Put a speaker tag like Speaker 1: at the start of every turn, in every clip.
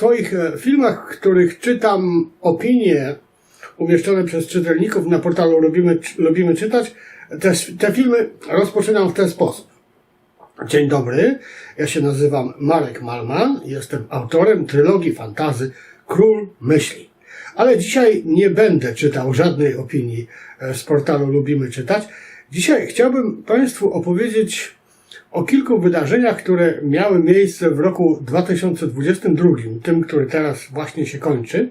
Speaker 1: swoich e, filmach, w których czytam opinie umieszczone przez czytelników na portalu Lubimy, Lubimy Czytać, te, te filmy rozpoczynam w ten sposób. Dzień dobry, ja się nazywam Marek Malman, jestem autorem trylogii fantazy Król Myśli. Ale dzisiaj nie będę czytał żadnej opinii e, z portalu Lubimy Czytać. Dzisiaj chciałbym Państwu opowiedzieć o kilku wydarzeniach, które miały miejsce w roku 2022, tym, który teraz właśnie się kończy.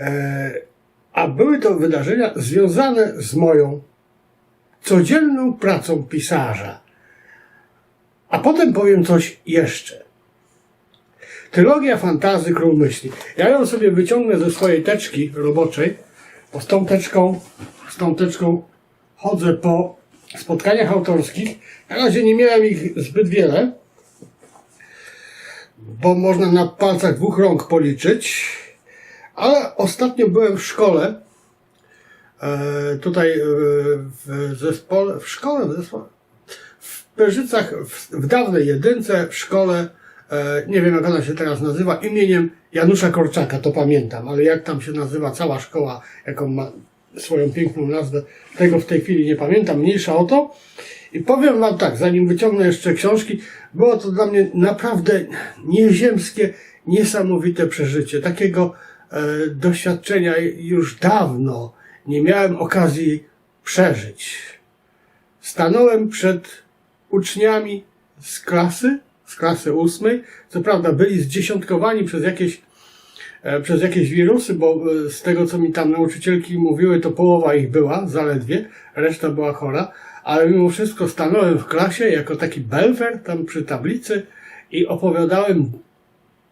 Speaker 1: E, A były to wydarzenia związane z moją codzienną pracą pisarza. A potem powiem coś jeszcze. Trylogia fantazy Król Myśli. Ja ją sobie wyciągnę ze swojej teczki roboczej, bo z tą teczką, z tą teczką chodzę po spotkaniach autorskich. Na razie nie miałem ich zbyt wiele, bo można na palcach dwóch rąk policzyć, ale ostatnio byłem w szkole, e, tutaj e, w zespole, w szkole, w zespole, w Pyrzycach, w, w dawnej jedynce, w szkole, e, nie wiem jak ona się teraz nazywa, imieniem Janusza Korczaka, to pamiętam, ale jak tam się nazywa cała szkoła, jaką ma swoją piękną nazwę, tego w tej chwili nie pamiętam, mniejsza o to. I powiem Wam tak, zanim wyciągnę jeszcze książki, było to dla mnie naprawdę nieziemskie, niesamowite przeżycie. Takiego e, doświadczenia już dawno nie miałem okazji przeżyć. Stanąłem przed uczniami z klasy, z klasy ósmej. Co prawda byli zdziesiątkowani przez jakieś, przez jakieś wirusy, bo e, z tego co mi tam nauczycielki mówiły, to połowa ich była zaledwie, reszta była chora, ale mimo wszystko stanąłem w klasie jako taki belfer tam przy tablicy i opowiadałem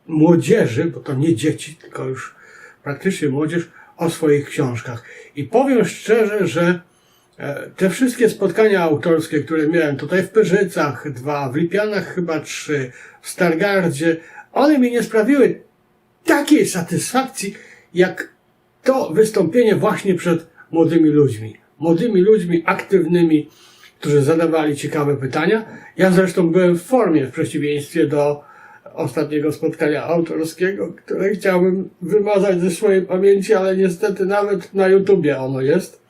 Speaker 1: młodzieży, bo to nie dzieci, tylko już praktycznie młodzież, o swoich książkach. I powiem szczerze, że e, te wszystkie spotkania autorskie, które miałem tutaj w Pyrzycach dwa, w Lipianach chyba trzy, w Stargardzie, one mi nie sprawiły takiej satysfakcji, jak to wystąpienie właśnie przed młodymi ludźmi. Młodymi ludźmi aktywnymi, którzy zadawali ciekawe pytania. Ja zresztą byłem w formie w przeciwieństwie do ostatniego spotkania autorskiego, które chciałbym wymazać ze swojej pamięci, ale niestety nawet na YouTubie ono jest.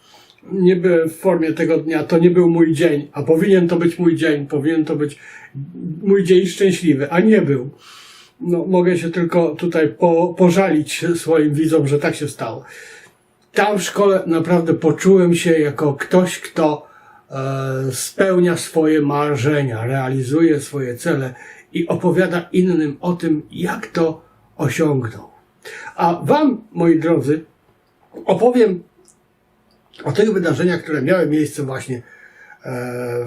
Speaker 1: Nie byłem w formie tego dnia, to nie był mój dzień, a powinien to być mój dzień, powinien to być mój dzień szczęśliwy, a nie był. No, mogę się tylko tutaj po, pożalić swoim widzom, że tak się stało. Tam w szkole naprawdę poczułem się jako ktoś, kto e, spełnia swoje marzenia, realizuje swoje cele i opowiada innym o tym, jak to osiągnął. A Wam, moi drodzy, opowiem o tych wydarzeniach, które miały miejsce właśnie e,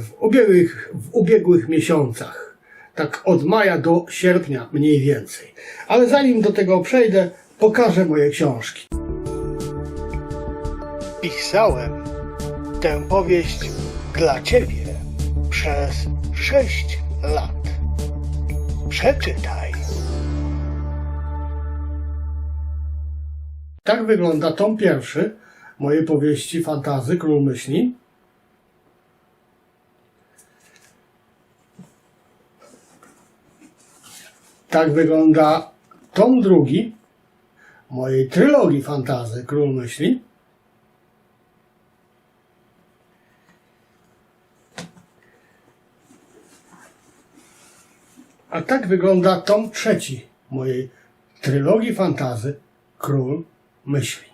Speaker 1: w ubiegłych, w ubiegłych miesiącach. Tak od maja do sierpnia mniej więcej. Ale zanim do tego przejdę, pokażę moje książki. Pisałem tę powieść dla Ciebie przez sześć lat. Przeczytaj. Tak wygląda tom pierwszy mojej powieści fantazy Król Myśli. Tak wygląda tom drugi mojej trylogii fantazy Król Myśli. A tak wygląda tom trzeci mojej trylogii fantazy Król Myśli.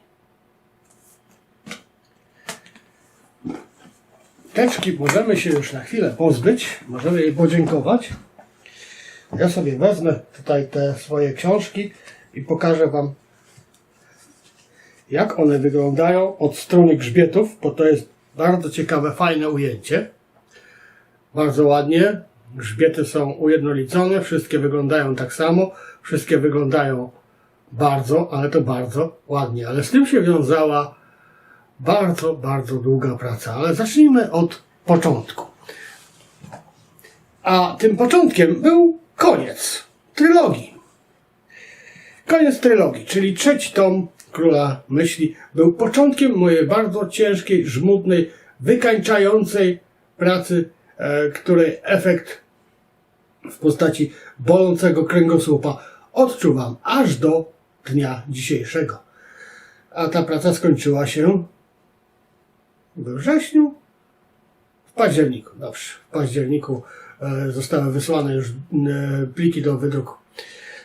Speaker 1: Teczki możemy się już na chwilę pozbyć, możemy jej podziękować. Ja sobie wezmę tutaj te swoje książki i pokażę Wam, jak one wyglądają od strony grzbietów, bo to jest bardzo ciekawe, fajne ujęcie. Bardzo ładnie. Grzbiety są ujednolicone, wszystkie wyglądają tak samo, wszystkie wyglądają bardzo, ale to bardzo ładnie. Ale z tym się wiązała bardzo, bardzo długa praca. Ale zacznijmy od początku. A tym początkiem był koniec trylogii. Koniec trylogii, czyli trzeci tom Króla Myśli, był początkiem mojej bardzo ciężkiej, żmudnej, wykańczającej pracy, e, której efekt w postaci bolącego kręgosłupa odczuwam aż do dnia dzisiejszego. A ta praca skończyła się we wrześniu, w październiku. Dobrze, w październiku zostały wysłane już e, pliki do wydruku.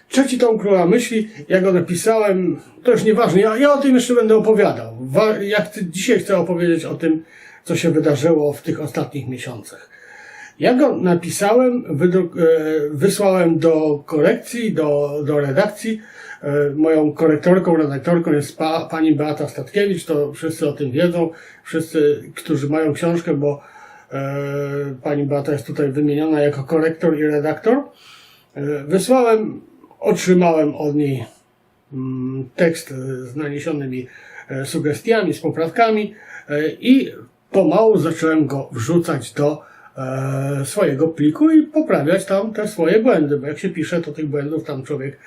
Speaker 1: Trzeci tom Króla Myśli, ja go napisałem, to już nieważne, ja, ja o tym jeszcze będę opowiadał. Jak dzisiaj chcę opowiedzieć o tym, co się wydarzyło w tych ostatnich miesiącach. Ja go napisałem, e, wysłałem do korekcji, do, do redakcji. E, moją korektorką, redaktorką jest pa, pani Beata Statkiewicz, to wszyscy o tym wiedzą, wszyscy, którzy mają książkę, bo e, pani Beata jest tutaj wymieniona jako korektor i redaktor. E, Wysłałem, otrzymałem od niej mm, tekst e, z naniesionymi e, sugestiami, z poprawkami e, i pomału zacząłem go wrzucać do e, swojego pliku i poprawiać tam te swoje błędy, bo jak się pisze, to tych błędów tam człowiek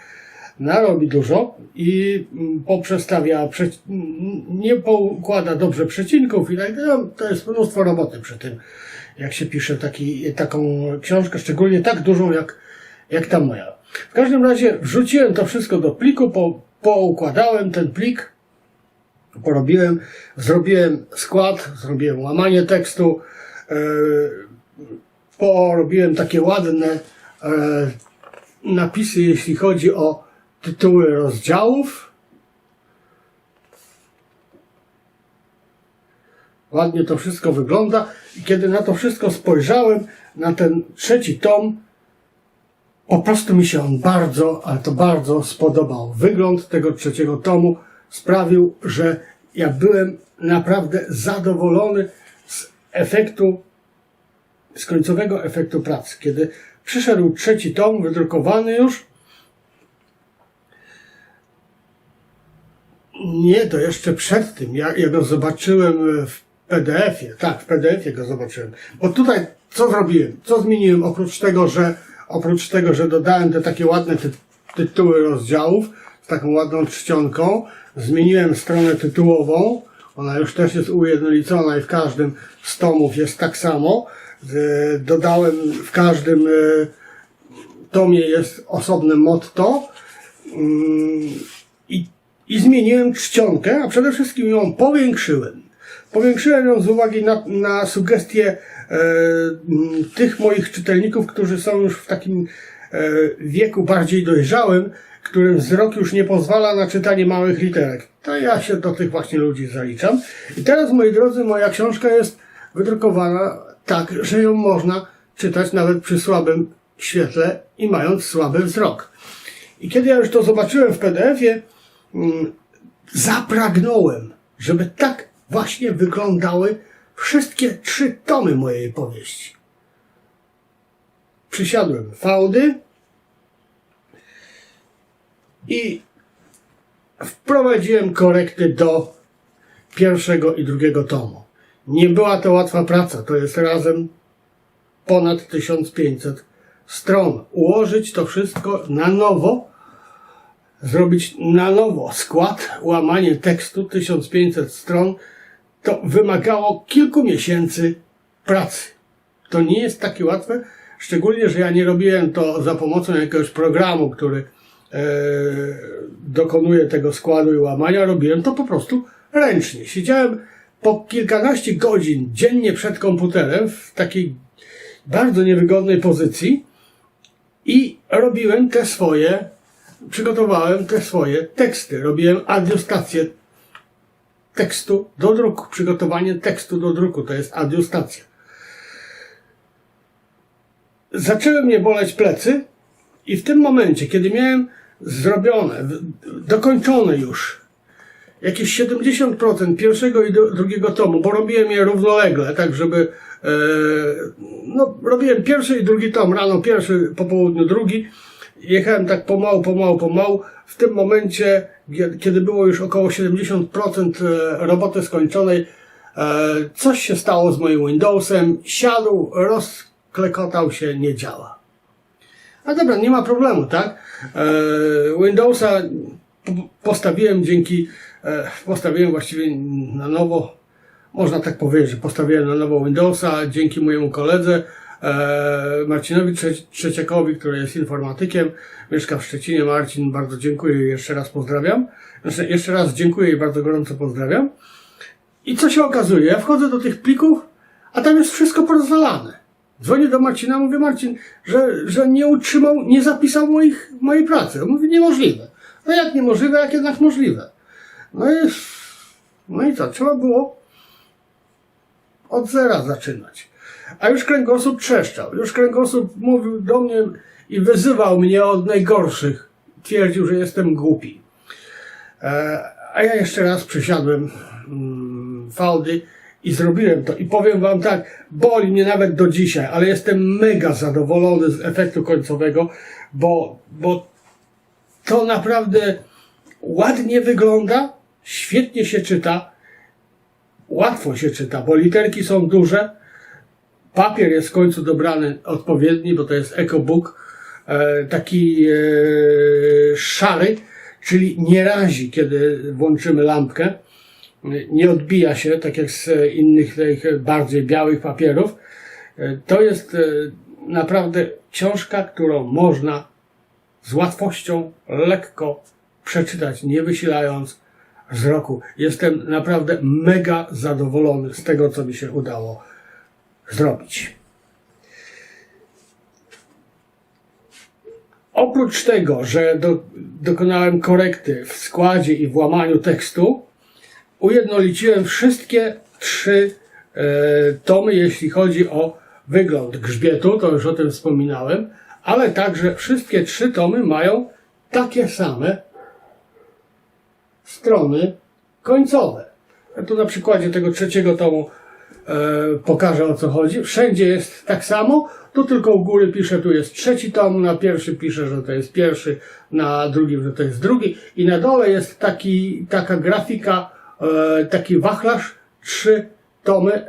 Speaker 1: narobi dużo i mm, poprzestawia, prze, nie poukłada dobrze przecinków i tak dalej. To jest mnóstwo roboty przy tym, jak się pisze taki, taką książkę, szczególnie tak dużą jak, jak ta moja. W każdym razie wrzuciłem to wszystko do pliku, po, poukładałem ten plik, porobiłem, zrobiłem skład, zrobiłem łamanie tekstu, e, porobiłem takie ładne e, napisy, jeśli chodzi o tytuły rozdziałów. Ładnie to wszystko wygląda. I kiedy na to wszystko spojrzałem, na ten trzeci tom, po prostu mi się on bardzo, ale to bardzo spodobał. Wygląd tego trzeciego tomu sprawił, że ja byłem naprawdę zadowolony z efektu, z końcowego efektu pracy. Kiedy przyszedł trzeci tom, wydrukowany już, nie, to jeszcze przed tym, ja, ja go zobaczyłem w PDF-ie, tak, w PDF-ie go zobaczyłem. Bo tutaj co zrobiłem? Co zmieniłem oprócz tego, że oprócz tego, że dodałem te takie ładne ty tytuły rozdziałów z taką ładną czcionką, zmieniłem stronę tytułową, ona już też jest ujednolicona i w każdym z tomów jest tak samo. E, Dodałem w każdym e, tomie jest osobne motto Mm, i, zmieniłem czcionkę, a przede wszystkim ją powiększyłem. Powiększyłem ją z uwagi na, na sugestie e, tych moich czytelników, którzy są już w takim e, wieku bardziej dojrzałym, którym wzrok już nie pozwala na czytanie małych literek. To ja się do tych właśnie ludzi zaliczam. I teraz, moi drodzy, moja książka jest wydrukowana tak, że ją można czytać nawet przy słabym świetle i mając słaby wzrok. I kiedy ja już to zobaczyłem w PDF-ie, zapragnąłem, żeby tak właśnie wyglądały wszystkie trzy tomy mojej powieści. Przysiadłem fałdy i wprowadziłem korekty do pierwszego i drugiego tomu. Nie była to łatwa praca, to jest razem ponad 1500 stron. Ułożyć to wszystko na nowo, zrobić na nowo skład, łamanie tekstu 1500 stron, to wymagało kilku miesięcy pracy. To nie jest takie łatwe, szczególnie, że ja nie robiłem to za pomocą jakiegoś programu, który e, dokonuje tego składu i łamania. Robiłem to po prostu ręcznie. Siedziałem po kilkanaście godzin dziennie przed komputerem w takiej bardzo niewygodnej pozycji i robiłem te swoje, przygotowałem te swoje teksty. Robiłem adiustację tekstu do druku. Przygotowanie tekstu do druku to jest adiustacja. Zaczęły mnie boleć plecy i w tym momencie, kiedy miałem zrobione, dokończone już jakieś 70% pierwszego i dru- drugiego tomu, bo robiłem je równolegle, tak żeby e, no, robiłem pierwszy i drugi tom, rano pierwszy, po południu drugi. Jechałem tak pomału, pomału, pomału. W tym momencie, kiedy było już około 70% e, roboty skończonej, e, coś się stało z moim Windowsem, siadł, rozklekotał się, nie działa. A dobra, nie ma problemu, tak? E, Windowsa po- postawiłem dzięki, postawiłem właściwie na nowo, można tak powiedzieć, że postawiłem na nowo Windowsa dzięki mojemu koledze, Marcinowi Trze Trzeciakowi, który jest informatykiem, mieszka w Szczecinie. Marcin, bardzo dziękuję i jeszcze raz pozdrawiam. Znaczy, jeszcze raz dziękuję i bardzo gorąco pozdrawiam. I co się okazuje? Ja wchodzę do tych plików, a tam jest wszystko porozwalane. Dzwonię do Marcina, mówię Marcin, że, że nie utrzymał, nie zapisał moich, mojej pracy. On mówi niemożliwe. No jak niemożliwe, jak jednak możliwe. No i, no i co, trzeba było od zera zaczynać. A już kręgosłup trzeszczał. Już kręgosłup mówił do mnie i wyzywał mnie od najgorszych. Twierdził, że jestem głupi. E, a ja jeszcze raz przesiadłem mm, fałdy i zrobiłem to. I powiem wam tak, boli mnie nawet do dzisiaj, ale jestem mega zadowolony z efektu końcowego, bo, bo to naprawdę ładnie wygląda, świetnie się czyta, łatwo się czyta, bo literki są duże, papier jest w końcu dobrany odpowiedni, bo to jest EcoBook, e, taki e, szary, czyli nie razi, kiedy włączymy lampkę, nie odbija się, tak jak z innych tych bardziej białych papierów. E, To jest naprawdę książka, którą można z łatwością, lekko przeczytać, nie wysilając wzroku. Jestem naprawdę mega zadowolony z tego, co mi się udało zrobić. Oprócz tego, że do, dokonałem korekty w składzie i w łamaniu tekstu, ujednoliciłem wszystkie trzy e, tomy, jeśli chodzi o wygląd grzbietu, to już o tym wspominałem, ale także wszystkie trzy tomy mają takie same strony końcowe. Tu na przykładzie tego trzeciego tomu pokażę o co chodzi. Wszędzie jest tak samo, tu tylko u góry piszę, tu jest trzeci tom, na pierwszy piszę, że to jest pierwszy, na drugim, że to jest drugi. I na dole jest taki, taka grafika, e, taki wachlarz, trzy tomy e,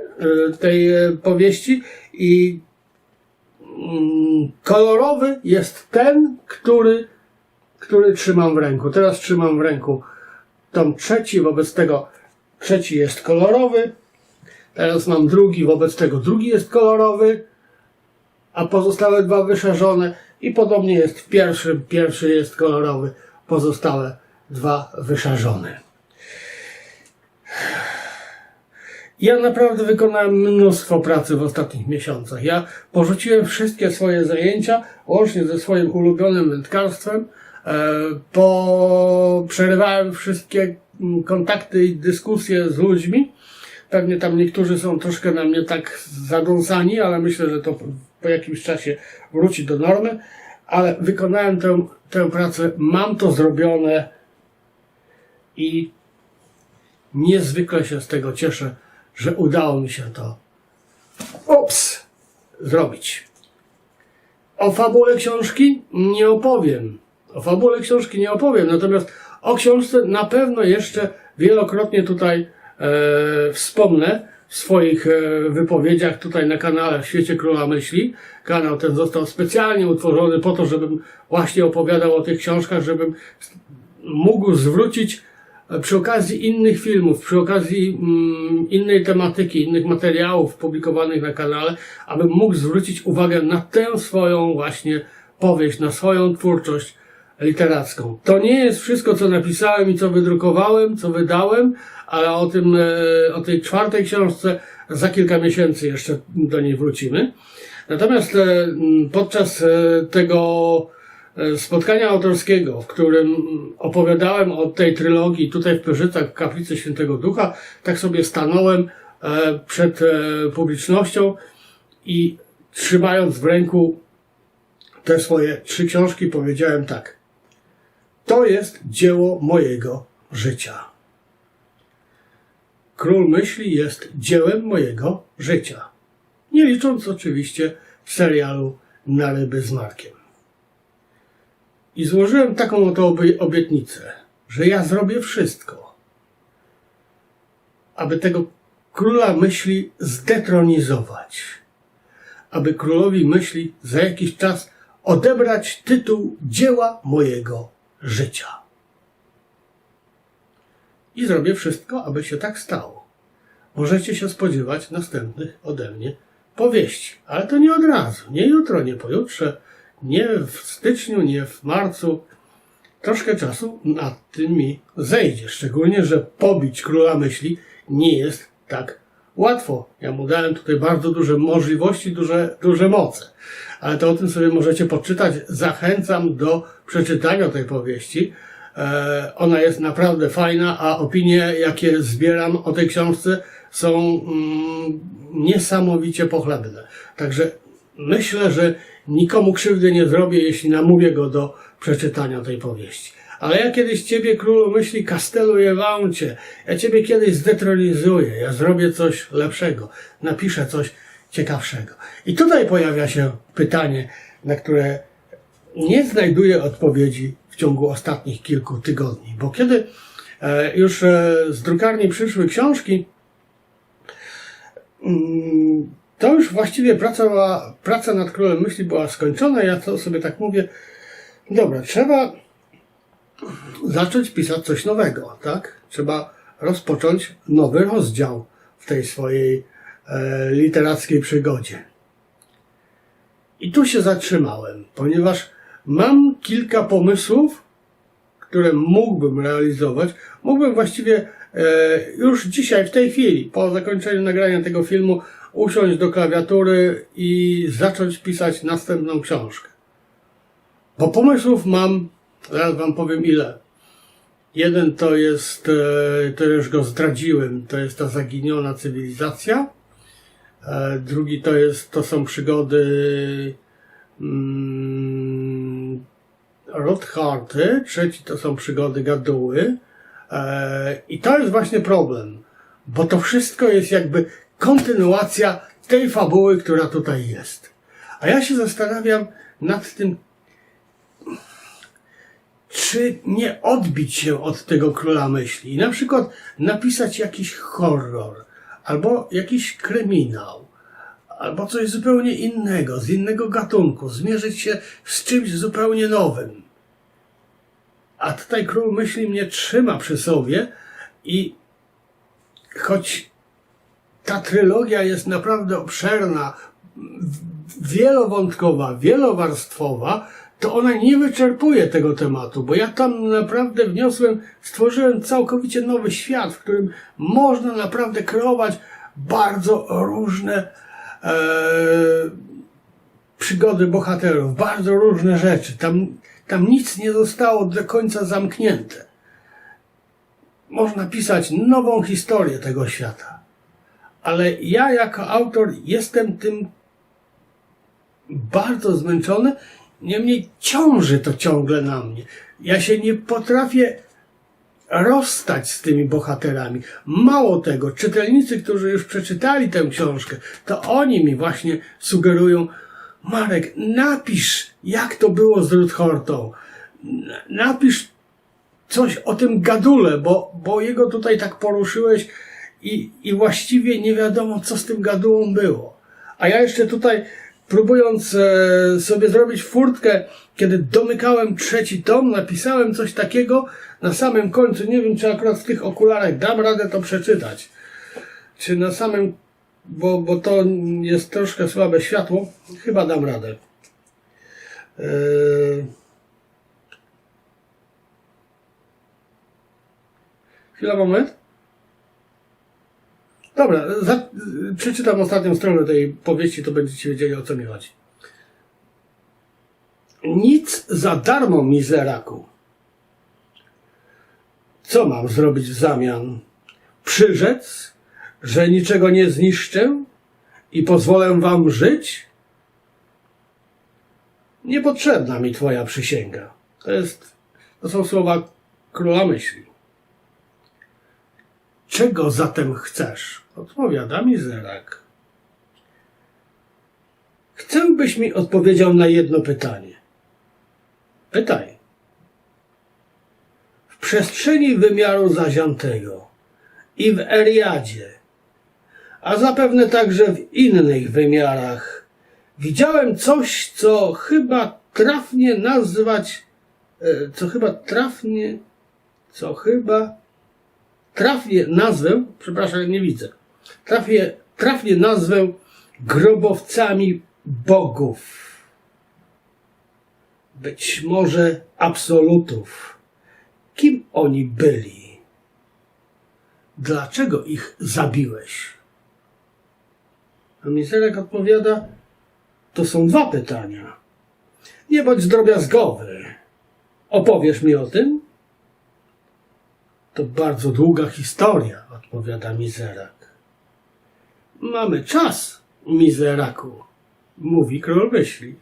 Speaker 1: tej e, powieści. I mm, kolorowy jest ten, który, który trzymam w ręku. Teraz trzymam w ręku tom trzeci, wobec tego trzeci jest kolorowy. Teraz mam drugi, wobec tego drugi jest kolorowy, a pozostałe dwa wyszarzone. I podobnie jest w pierwszym, pierwszy jest kolorowy, pozostałe dwa wyszarzone. Ja naprawdę wykonałem mnóstwo pracy w ostatnich miesiącach. Ja porzuciłem wszystkie swoje zajęcia, łącznie ze swoim ulubionym wędkarstwem. E, Po, przerywałem wszystkie kontakty i dyskusje z ludźmi. Pewnie tam niektórzy są troszkę na mnie tak zadąsani, ale myślę, że to po- jakimś czasie wróci do normy. Ale wykonałem tę, tę pracę, mam to zrobione i niezwykle się z tego cieszę, że udało mi się to ups, zrobić. O fabule książki nie opowiem. O fabule książki nie opowiem, natomiast o książce na pewno jeszcze wielokrotnie tutaj wspomnę w swoich e, wypowiedziach tutaj na kanale w Świecie Króla Myśli. Kanał ten został specjalnie utworzony po to, żebym właśnie opowiadał o tych książkach, żebym mógł zwrócić e, przy okazji innych filmów, przy okazji mm, innej tematyki, innych materiałów publikowanych na kanale, abym mógł zwrócić uwagę na tę swoją właśnie powieść, na swoją twórczość literacką. To nie jest wszystko, co napisałem i co wydrukowałem, co wydałem, ale o tym, e, o tej czwartej książce za kilka miesięcy jeszcze do niej wrócimy. Natomiast e, podczas e, tego spotkania autorskiego, w którym opowiadałem o tej trylogii tutaj w Pyrzycach, w Kaplicy Świętego Ducha, tak sobie stanąłem przed publicznością i trzymając w ręku te swoje trzy książki, powiedziałem tak. To jest dzieło mojego życia. Król Myśli jest dziełem mojego życia. Nie licząc oczywiście serialu Na ryby z Markiem. I złożyłem taką oto obie- obietnicę, że ja zrobię wszystko, aby tego króla myśli zdetronizować. Aby królowi myśli za jakiś czas odebrać tytuł dzieła mojego życia. I zrobię wszystko, aby się tak stało. Możecie się spodziewać następnych ode mnie powieści. Ale to nie od razu, nie jutro, nie pojutrze, nie w styczniu, nie w marcu. Troszkę czasu nad tym mi zejdzie. Szczególnie, że pobić króla myśli nie jest tak łatwo. Ja mu dałem tutaj bardzo duże możliwości, duże, duże moce. Ale to o tym sobie możecie poczytać. Zachęcam do przeczytania tej powieści. E, ona jest naprawdę fajna, a opinie, jakie zbieram o tej książce, są mm, niesamowicie pochlebne. Także myślę, że nikomu krzywdy nie zrobię, jeśli namówię go do przeczytania tej powieści. Ale ja kiedyś ciebie, królu myśli, kasteluję cię. Ja ciebie kiedyś zdetronizuję. Ja zrobię coś lepszego. Napiszę coś ciekawszego. I tutaj pojawia się pytanie, na które nie znajduję odpowiedzi w ciągu ostatnich kilku tygodni. Bo kiedy e, już e, z drukarni przyszły książki, mm, to już właściwie praca, praca nad Królem Myśli była skończona. Ja to sobie tak mówię, dobra, trzeba zacząć pisać coś nowego, tak? Trzeba rozpocząć nowy rozdział w tej swojej e, literackiej przygodzie. I tu się zatrzymałem, ponieważ mam kilka pomysłów, które mógłbym realizować. Mógłbym właściwie e, już dzisiaj, w tej chwili, po zakończeniu nagrania tego filmu, usiąść do klawiatury i zacząć pisać następną książkę. Bo pomysłów mam, zaraz wam powiem ile. Jeden to jest, e, to już go zdradziłem, to jest ta zaginiona cywilizacja. E, Drugi to jest, to są przygody mm. Trzeci to są przygody Gaduły. E, I to jest właśnie problem, bo to wszystko jest jakby kontynuacja tej fabuły, która tutaj jest. A ja się zastanawiam nad tym, czy nie odbić się od tego króla myśli na przykład napisać jakiś horror, albo jakiś kryminał, albo coś zupełnie innego, z innego gatunku, zmierzyć się z czymś zupełnie nowym. A tutaj król myśli mnie trzyma przy sobie i choć ta trylogia jest naprawdę obszerna, wielowątkowa, wielowarstwowa, to ona nie wyczerpuje tego tematu, bo ja tam naprawdę wniosłem, stworzyłem całkowicie nowy świat, w którym można naprawdę kreować bardzo różne e, przygody bohaterów, bardzo różne rzeczy. Tam, tam nic nie zostało do końca zamknięte. Można pisać nową historię tego świata. Ale ja jako autor jestem tym bardzo zmęczony, niemniej ciąży to ciągle na mnie. Ja się nie potrafię rozstać z tymi bohaterami. Mało tego, czytelnicy, którzy już przeczytali tę książkę, to oni mi właśnie sugerują, Marek, napisz, jak to było z Ruthortą. N- Napisz coś o tym gadule, bo, bo jego tutaj tak poruszyłeś i, i właściwie nie wiadomo, co z tym gadułą było. A ja jeszcze tutaj, próbując e, sobie zrobić furtkę, kiedy domykałem trzeci tom, napisałem coś takiego na samym końcu. Nie wiem, czy akurat w tych okularach dam radę to przeczytać. Czy na samym, bo, bo to jest troszkę słabe światło. Chyba dam radę. E, Chwila, moment. Dobra, za, przeczytam ostatnią stronę tej powieści, to będziecie wiedzieli o co mi chodzi. Nic za darmo, mizeraku. Co mam zrobić w zamian? Przyrzec, że niczego nie zniszczę i pozwolę wam żyć? Niepotrzebna mi twoja przysięga. To jest, to są słowa króla myśli. Czego zatem chcesz? Odpowiada mi Zerak. Chcę, byś mi odpowiedział na jedno pytanie. Pytaj. W przestrzeni wymiaru zaziętego i w Eriadzie, a zapewne także w innych wymiarach, widziałem coś, co chyba trafnie nazwać, e, co chyba trafnie, co chyba trafnie nazwę, przepraszam, nie widzę, trafnie, trafnie nazwę grobowcami bogów, być może absolutów. Kim oni byli? Dlaczego ich zabiłeś? A Mizerek odpowiada, to są dwa pytania. Nie bądź drobiazgowy. Opowiesz mi o tym? To bardzo długa historia, odpowiada Mizerak. Mamy czas, Mizeraku, mówi król myśli.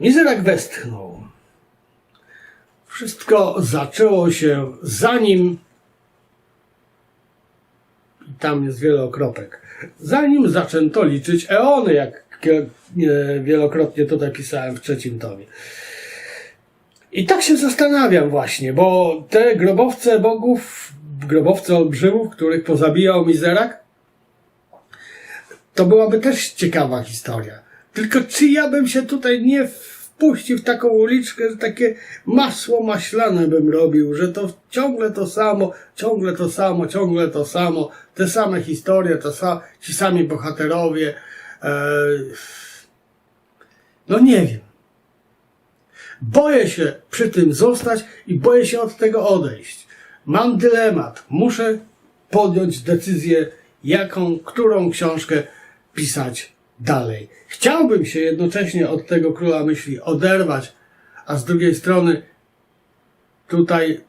Speaker 1: Mizerak westchnął. Wszystko zaczęło się zanim. I tam jest wiele okropek. Zanim zaczęto liczyć eony, jak e, wielokrotnie tutaj pisałem w trzecim tomie. I tak się zastanawiam właśnie, bo te grobowce bogów, grobowce olbrzymów, których pozabijał Mizerak, to byłaby też ciekawa historia. Tylko czy ja bym się tutaj nie wpuścił w taką uliczkę, że takie masło maślane bym robił, że to ciągle to samo, ciągle to samo, ciągle to samo, te same historie, to sa, ci sami bohaterowie. E, no nie wiem. Boję się przy tym zostać i boję się od tego odejść. Mam dylemat. Muszę podjąć decyzję, jaką, którą książkę pisać dalej. Chciałbym się jednocześnie od tego króla myśli oderwać, a z drugiej strony tutaj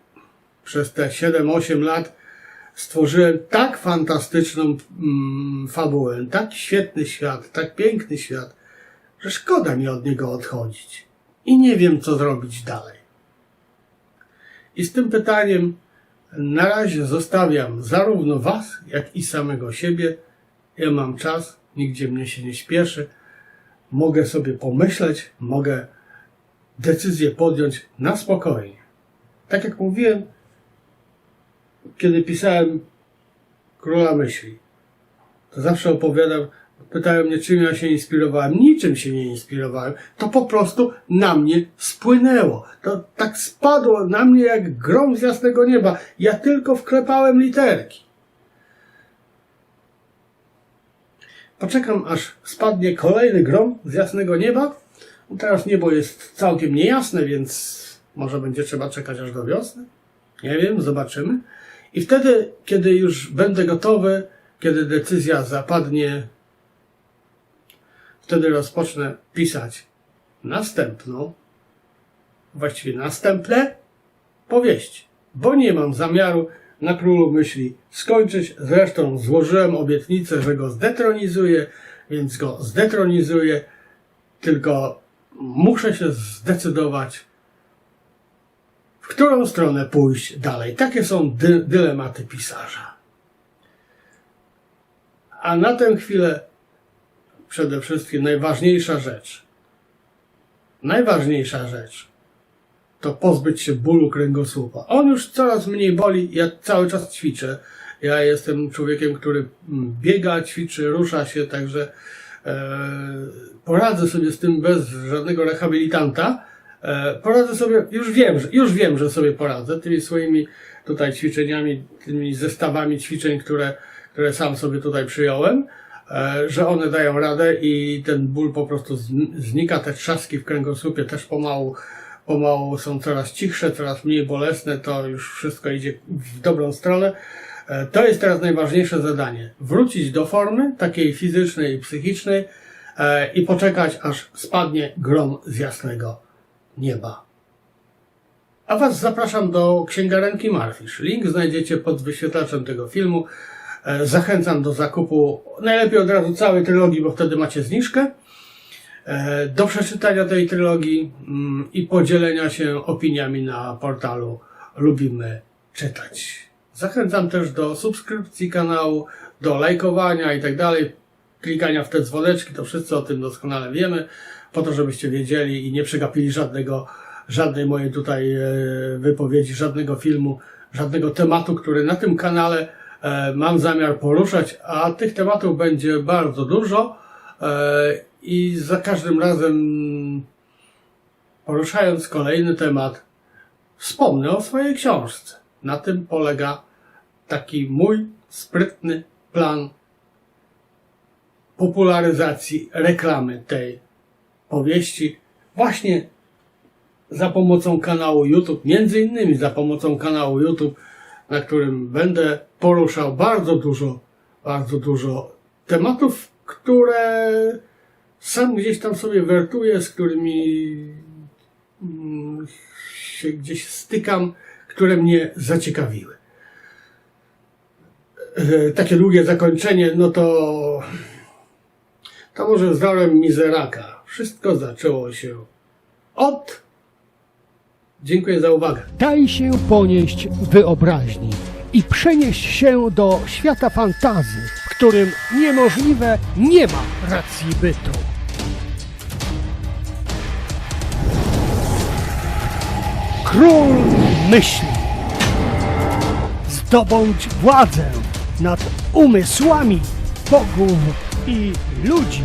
Speaker 1: przez te 7-8 lat stworzyłem tak fantastyczną mm, fabułę, tak świetny świat, tak piękny świat, że szkoda mi od niego odchodzić. I nie wiem, co zrobić dalej. I z tym pytaniem na razie zostawiam zarówno Was, jak i samego siebie. Ja mam czas, nigdzie mnie się nie śpieszy. Mogę sobie pomyśleć, mogę decyzję podjąć na spokojnie. Tak jak mówiłem, kiedy pisałem Króla Myśli, to zawsze opowiadam, pytają mnie, czym ja się inspirowałem. Niczym się nie inspirowałem. To po prostu na mnie spłynęło. To tak spadło na mnie jak grom z jasnego nieba. Ja tylko wklepałem literki. Poczekam, aż spadnie kolejny grom z jasnego nieba. No Teraz niebo jest całkiem niejasne, więc może będzie trzeba czekać aż do wiosny. Nie wiem, zobaczymy. I wtedy, kiedy już będę gotowy, kiedy decyzja zapadnie, wtedy rozpocznę pisać następną, właściwie następne powieści, bo nie mam zamiaru na królu myśli skończyć. Zresztą złożyłem obietnicę, że go zdetronizuję, więc go zdetronizuję, tylko muszę się zdecydować, w którą stronę pójść dalej. Takie są dy dylematy pisarza. A na tę chwilę przede wszystkim najważniejsza rzecz. Najważniejsza rzecz to pozbyć się bólu kręgosłupa. On już coraz mniej boli, ja cały czas ćwiczę. Ja jestem człowiekiem, który mm, biega, ćwiczy, rusza się, także e, poradzę sobie z tym bez żadnego rehabilitanta. E, poradzę sobie, już wiem, że, już wiem, że sobie poradzę tymi swoimi tutaj ćwiczeniami, tymi zestawami ćwiczeń, które, które sam sobie tutaj przyjąłem, że one dają radę i ten ból po prostu zn- znika, te trzaski w kręgosłupie też pomału, pomału są coraz cichsze, coraz mniej bolesne, to już wszystko idzie w dobrą stronę. E, To jest teraz najważniejsze zadanie. Wrócić do formy, takiej fizycznej i psychicznej e, i poczekać, aż spadnie grom z jasnego nieba. A Was zapraszam do księgarenki Marfisz. Link znajdziecie pod wyświetlaczem tego filmu. E, Zachęcam do zakupu najlepiej od razu całej trylogii, bo wtedy macie zniżkę. E, Do przeczytania tej trylogii mm, i podzielenia się opiniami na portalu Lubimy Czytać. Zachęcam też do subskrypcji kanału, do lajkowania i tak dalej, klikania w te dzwoneczki, to wszyscy o tym doskonale wiemy, po to, żebyście wiedzieli i nie przegapili żadnego, żadnej mojej tutaj e, wypowiedzi, żadnego filmu, żadnego tematu, który na tym kanale mam zamiar poruszać, a tych tematów będzie bardzo dużo e, i za każdym razem poruszając kolejny temat, wspomnę o swojej książce. Na tym polega taki mój sprytny plan popularyzacji reklamy tej powieści właśnie za pomocą kanału YouTube, między innymi za pomocą kanału YouTube, na którym będę poruszał bardzo dużo, bardzo dużo tematów, które sam gdzieś tam sobie wertuję, z którymi mm, się gdzieś stykam, które mnie zaciekawiły. E, Takie długie zakończenie, no to to może z mizeraka. Wszystko zaczęło się od. Dziękuję za uwagę.
Speaker 2: Daj się ponieść wyobraźni i przenieść się do świata fantazy, w którym niemożliwe nie ma racji bytu. Król myśli. Zdobądź władzę nad umysłami bogów i ludzi.